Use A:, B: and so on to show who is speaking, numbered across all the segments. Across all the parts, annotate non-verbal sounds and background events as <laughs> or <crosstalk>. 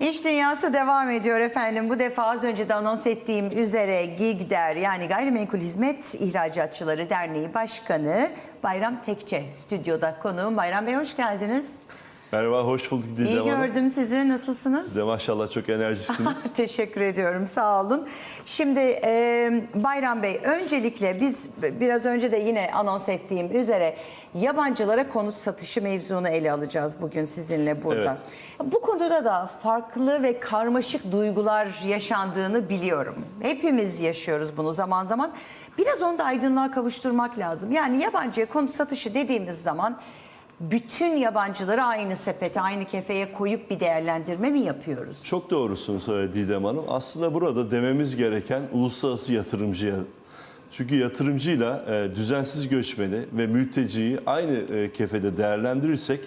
A: İş dünyası devam ediyor efendim. Bu defa az önce de anons ettiğim üzere GİGDER yani Gayrimenkul Hizmet İhracatçıları Derneği Başkanı Bayram Tekçe stüdyoda konuğum. Bayram Bey hoş geldiniz.
B: Merhaba, hoş bulduk Didem
A: İyi
B: Hanım.
A: gördüm sizi. Nasılsınız?
B: Siz de maşallah çok enerjisiniz. <laughs>
A: Teşekkür ediyorum. Sağ olun. Şimdi e, Bayram Bey öncelikle biz biraz önce de yine anons ettiğim üzere yabancılara konut satışı mevzunu ele alacağız bugün sizinle burada. Bu konuda da farklı ve karmaşık duygular yaşandığını biliyorum. Hepimiz yaşıyoruz bunu zaman zaman. Biraz onu da aydınlığa kavuşturmak lazım. Yani yabancıya konut satışı dediğimiz zaman bütün yabancıları aynı sepete, aynı kefeye koyup bir değerlendirme mi yapıyoruz?
B: çok doğrusunuz e, Didem Hanım. Aslında burada dememiz gereken uluslararası yatırımcıya. Çünkü yatırımcıyla e, düzensiz göçmeni ve mülteciyi aynı e, kefede değerlendirirsek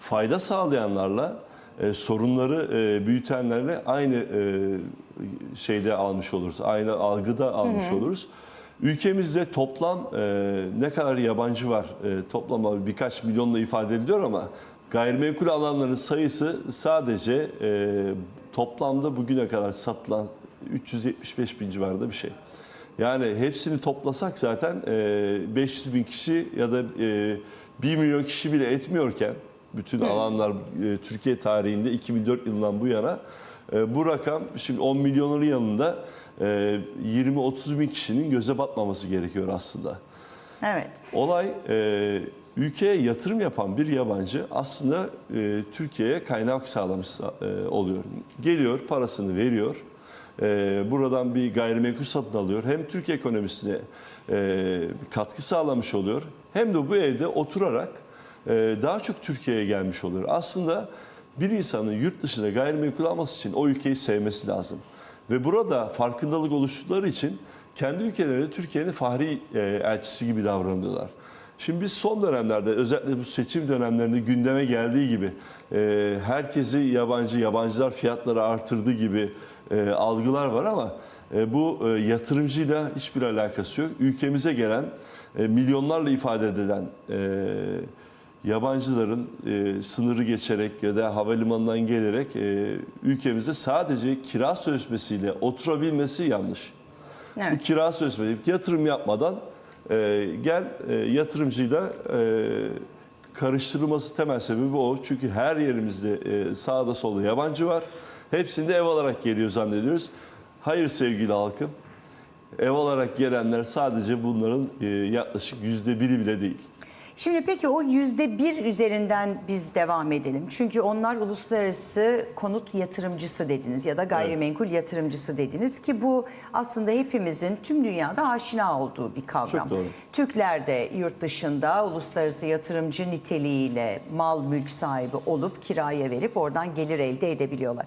B: fayda sağlayanlarla e, sorunları e, büyütenlerle aynı e, şeyde almış oluruz. Aynı algıda almış oluruz. Ülkemizde toplam e, ne kadar yabancı var? E, toplam birkaç milyonla ifade ediliyor ama gayrimenkul alanların sayısı sadece e, toplamda bugüne kadar satılan 375 bin civarında bir şey. Yani hepsini toplasak zaten e, 500 bin kişi ya da e, 1 milyon kişi bile etmiyorken bütün alanlar e, Türkiye tarihinde 2004 yılından bu yana e, bu rakam şimdi 10 milyonun yanında 20-30 bin kişinin göze batmaması gerekiyor aslında.
A: Evet.
B: Olay e, ülkeye yatırım yapan bir yabancı aslında e, Türkiye'ye kaynak sağlamış e, oluyor. Geliyor, parasını veriyor. E, buradan bir gayrimenkul satın alıyor. Hem Türkiye ekonomisine e, katkı sağlamış oluyor. Hem de bu evde oturarak e, daha çok Türkiye'ye gelmiş oluyor. Aslında bir insanın yurt dışında gayrimenkul alması için o ülkeyi sevmesi lazım. Ve burada farkındalık oluştukları için kendi ülkelerinde Türkiye'nin fahri e, elçisi gibi davranıyorlar. Şimdi biz son dönemlerde özellikle bu seçim dönemlerinde gündeme geldiği gibi e, herkesi yabancı, yabancılar fiyatları artırdığı gibi e, algılar var ama bu yatırımcıyla hiçbir alakası yok. Ülkemize gelen milyonlarla ifade edilen e, yabancıların e, sınırı geçerek ya da havalimanından gelerek e, ülkemizde sadece kira sözleşmesiyle oturabilmesi yanlış. Bu
A: Evet.
B: kira sözleşmesi yatırım yapmadan e, gel e, yatırımcıyla e, karıştırılması temel sebebi o. Çünkü her yerimizde e, sağda solda yabancı var. Hepsinde ev olarak geliyor zannediyoruz. Hayır sevgili halkım. Ev olarak gelenler sadece bunların e, yaklaşık yüzde biri bile değil.
A: Şimdi peki o yüzde bir üzerinden biz devam edelim. Çünkü onlar uluslararası konut yatırımcısı dediniz ya da gayrimenkul yatırımcısı dediniz ki bu aslında hepimizin tüm dünyada aşina olduğu bir kavram.
B: Çok doğru.
A: Türkler de yurt dışında uluslararası yatırımcı niteliğiyle mal mülk sahibi olup kiraya verip oradan gelir elde edebiliyorlar.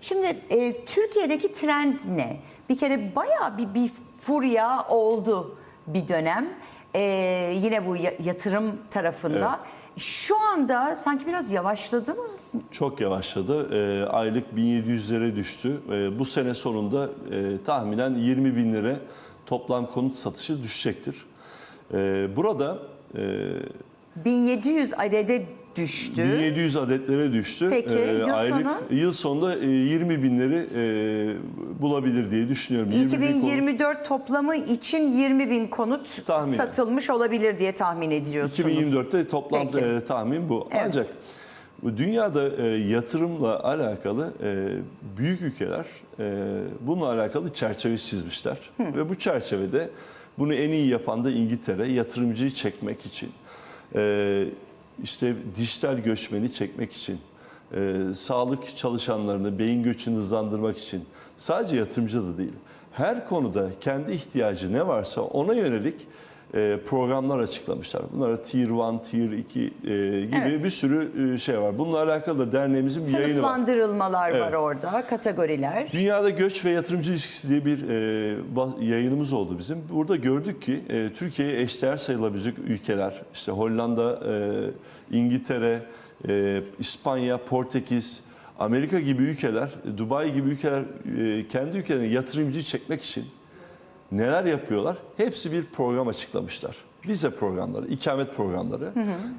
A: Şimdi e, Türkiye'deki trend ne? Bir kere bayağı bir, bir furya oldu bir dönem. E, yine bu ya- yatırım tarafında. Şu anda sanki biraz yavaşladı mı?
B: Çok yavaşladı. E, aylık 1700'lere düştü. E, bu sene sonunda e, tahminen 20 bin lira toplam konut satışı düşecektir. E, burada e,
A: 1700 adede düştü.
B: 1700 adetlere düştü.
A: Peki, yıl
B: aylık
A: sonu?
B: yıl sonunda e, 20 binleri e, bulabilir diye düşünüyorum. 20 bin
A: 2024 toplamı için 20 bin konut
B: Tahminen.
A: satılmış olabilir diye tahmin ediyorsunuz.
B: 2024'te toplam e, tahmin bu.
A: Evet.
B: Ancak bu dünyada e, yatırımla alakalı e, büyük ülkeler e, bununla alakalı çerçeve çizmişler. Ve bu çerçevede bunu en iyi yapan da İngiltere yatırımcıyı çekmek için, e, işte dijital göçmeni çekmek için, e, sağlık çalışanlarını beyin göçünü hızlandırmak için sadece yatırımcı da değil. Her konuda kendi ihtiyacı ne varsa ona yönelik programlar açıklamışlar. Bunlara Tier 1, Tier 2 e, gibi
A: Evet.
B: bir sürü e, şey var. Bununla alakalı da derneğimizin bir yayını var.
A: Sınıflandırılmalar var
B: Evet.
A: orada, kategoriler.
B: Dünyada göç ve yatırımcı ilişkisi diye bir e, yayınımız oldu bizim. Burada gördük ki e, Türkiye'ye eşdeğer sayılabilecek ülkeler, işte Hollanda, e, İngiltere, e, İspanya, Portekiz, Amerika gibi ülkeler, Dubai gibi ülkeler e, kendi ülkelerine yatırımcıyı çekmek için neler yapıyorlar? Hepsi bir program açıklamışlar. Vize programları, ikamet programları.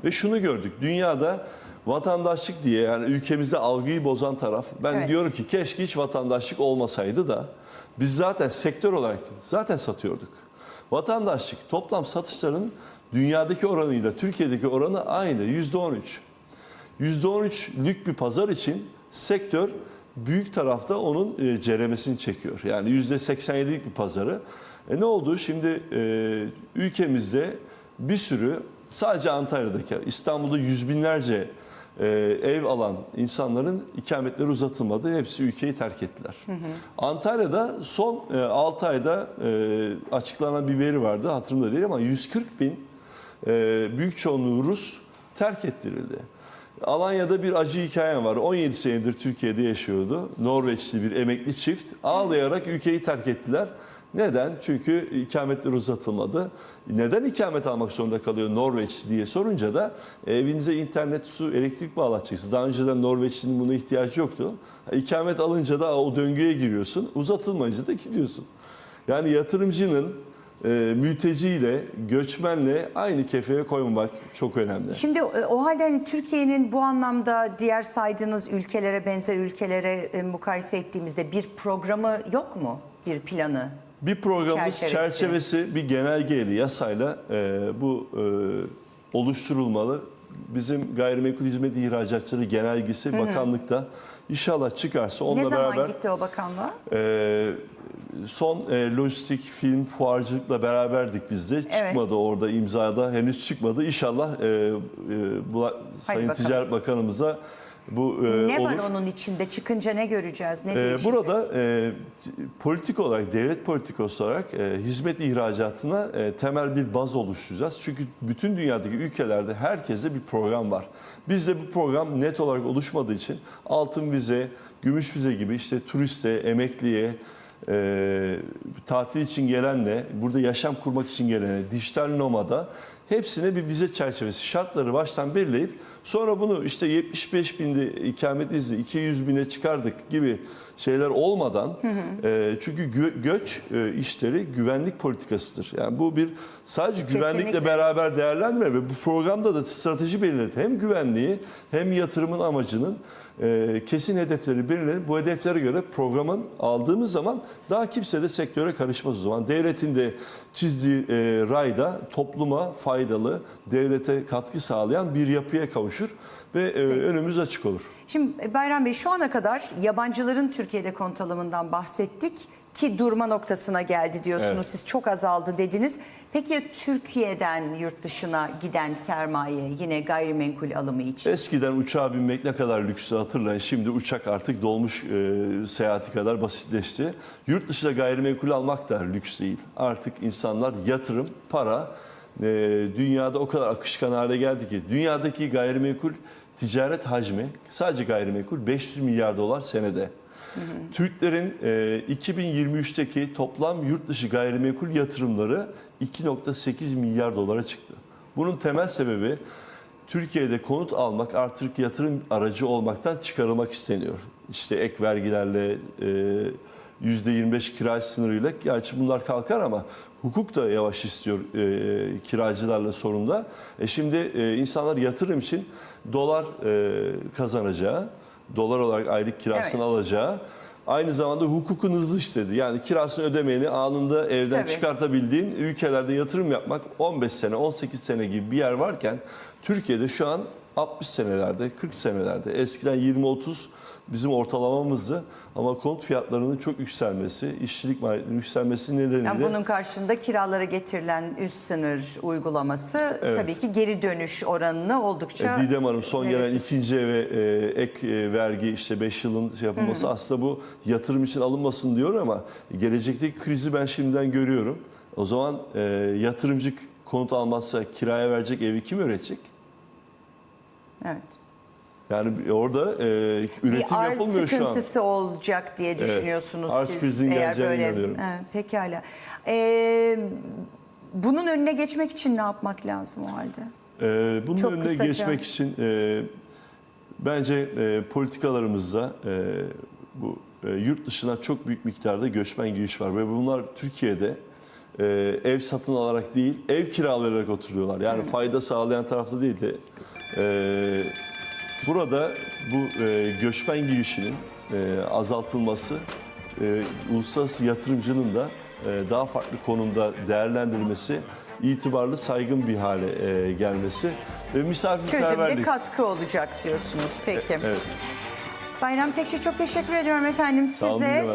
B: Ve şunu gördük. Dünyada vatandaşlık diye yani ülkemizde algıyı bozan taraf. Ben
A: Evet.
B: diyorum ki keşke hiç vatandaşlık olmasaydı da biz zaten sektör olarak zaten satıyorduk. Vatandaşlık toplam satışların dünyadaki oranıyla Türkiye'deki oranı aynı %13. %13'lük bir pazar için sektör büyük tarafta onun e, ceremesini çekiyor. Yani %87'lik bir pazarı. E ne oldu? Şimdi e, ülkemizde bir sürü sadece Antalya'daki İstanbul'da yüz binlerce e, ev alan insanların ikametleri uzatılmadı. Hepsi ülkeyi terk ettiler. Antalya'da son e, 6 ayda e, açıklanan bir veri vardı. Hatırımda değil ama 140 bin e, büyük çoğunluğu Rus terk ettirildi. Alanya'da bir acı hikayem var. 17 senedir Türkiye'de yaşıyordu. Norveçli bir emekli çift ağlayarak ülkeyi terk ettiler. Neden? Çünkü ikametler uzatılmadı. Neden ikamet almak zorunda kalıyor Norveç diye sorunca da evinize internet, su, elektrik bağlatacaksınız. Daha önceden Norveç'in buna ihtiyacı yoktu. İkamet alınca da o döngüye giriyorsun. Uzatılmayınca da gidiyorsun. Yani yatırımcının e, mülteciyle, göçmenle aynı kefeye koymamak çok önemli.
A: Şimdi e, o halde hani Türkiye'nin bu anlamda diğer saydığınız ülkelere benzer ülkelere e, mukayese ettiğimizde bir programı yok mu? Bir planı?
B: Bir programımız
A: Çerçevesi.
B: çerçevesi, bir genelgeyle, yasayla e, bu e, oluşturulmalı. Bizim gayrimenkul hizmet ihracatçıları genelgesi bakanlıkta inşallah çıkarsa onunla
A: ne zaman
B: beraber
A: gitti o bakanlığa?
B: e, son e, lojistik, film, fuarcılıkla beraberdik biz de. Çıkmadı orada imzada henüz çıkmadı. İnşallah e, e, bu Sayın
A: bakalım.
B: Ticaret Bakanımıza bu e,
A: Ne
B: olur.
A: var onun içinde? Çıkınca ne göreceğiz? Ne
B: Ee,
A: değişecek?
B: Burada e, politik olarak, devlet politikası olarak e, hizmet ihracatına e, temel bir baz oluşturacağız. Çünkü bütün dünyadaki ülkelerde herkese bir program var. Bizde bu program net olarak oluşmadığı için altın vize, gümüş vize gibi işte turiste, emekliye, e, tatil için gelenle, burada yaşam kurmak için gelene, dijital nomada hepsine bir vize çerçevesi şartları baştan belirleyip sonra bunu işte 75 binde ikamet izni 200 bine çıkardık gibi şeyler olmadan e, çünkü gö- göç e, işleri güvenlik politikasıdır. Yani bu bir sadece güvenlikle
A: Kesinlikle.
B: beraber değerlendirme ve bu programda da strateji belirlenip hem güvenliği hem yatırımın amacının e, kesin hedefleri belirlenip bu hedeflere göre programın aldığımız zaman daha kimse de sektöre karışmaz o zaman. Devletin de çizdiği e, rayda topluma faydalı, devlete katkı sağlayan bir yapıya kavuşur ve e, önümüz açık olur.
A: Şimdi e, Bayram Bey şu ana kadar yabancıların Türkiye'de konut alımından bahsettik ki durma noktasına geldi diyorsunuz.
B: Evet.
A: Siz çok azaldı dediniz. Peki Türkiye'den yurt dışına giden sermaye yine gayrimenkul alımı için?
B: Eskiden uçağa binmek ne kadar lükstü hatırlayın. Şimdi uçak artık dolmuş e, seyahati kadar basitleşti. Yurt dışında gayrimenkul almak da lüks değil. Artık insanlar yatırım, para e, dünyada o kadar akışkan hale geldi ki dünyadaki gayrimenkul ticaret hacmi sadece gayrimenkul 500 milyar dolar senede. Türklerin e, 2023'teki toplam yurt dışı gayrimenkul yatırımları 2.8 milyar dolara çıktı. Bunun temel sebebi Türkiye'de konut almak artık yatırım aracı olmaktan çıkarılmak isteniyor. İşte ek vergilerle, e, %25 kira sınırıyla, gerçi bunlar kalkar ama hukuk da yavaş istiyor e, kiracılarla sorunda. E şimdi e, insanlar yatırım için dolar e, kazanacağı, dolar olarak aylık kirasını
A: Evet.
B: alacağı, aynı zamanda hukukun hızlı işledi. Yani kirasını ödemeyeni anında evden
A: Tabii.
B: çıkartabildiğin ülkelerde yatırım yapmak 15 sene, 18 sene gibi bir yer varken Türkiye'de şu an 60 senelerde, 40 senelerde, eskiden 20-30 bizim ortalamamızdı. Ama konut fiyatlarının çok yükselmesi, işçilik maliyetlerinin yükselmesi nedeniyle
A: Yani bunun karşında kiralara getirilen üst sınır uygulaması
B: Evet.
A: tabii ki geri dönüş oranını oldukça...
B: E, Didem Hanım son gelen
A: negatif.
B: ikinci eve e, ek e, vergi işte 5 yılın şey yapılması aslında bu yatırım için alınmasın diyor ama gelecekteki krizi ben şimdiden görüyorum. O zaman e, yatırımcı konut almazsa kiraya verecek evi kim üretecek?
A: Evet.
B: Yani orada e, üretim
A: bir arz
B: yapılmıyor şu an.
A: sıkıntısı olacak diye düşünüyorsunuz
B: Arz
A: siz. eğer
B: geleceğine
A: böyle.
B: inanıyorum.
A: Evet, pekala. Ee, bunun önüne geçmek için ne yapmak lazım o halde?
B: Ee, bunun
A: Çok
B: önüne
A: kısaca.
B: geçmek için e, bence e, politikalarımızda e, bu e, yurt dışına çok büyük miktarda göçmen giriş var ve bunlar Türkiye'de e, ev satın alarak değil, ev kiralayarak oturuyorlar. Yani fayda sağlayan tarafta değil de e, Burada bu e, göçmen girişinin e, azaltılması, e, uluslararası yatırımcının da e, daha farklı konumda değerlendirilmesi, itibarlı, saygın bir hale e, gelmesi ve
A: Çözümde
B: misafirperverlik.
A: katkı olacak diyorsunuz. Peki.
B: Evet.
A: Bayram Tekçi çok teşekkür ediyorum efendim
B: Sağ olun,
A: size.
B: Didem Hanım.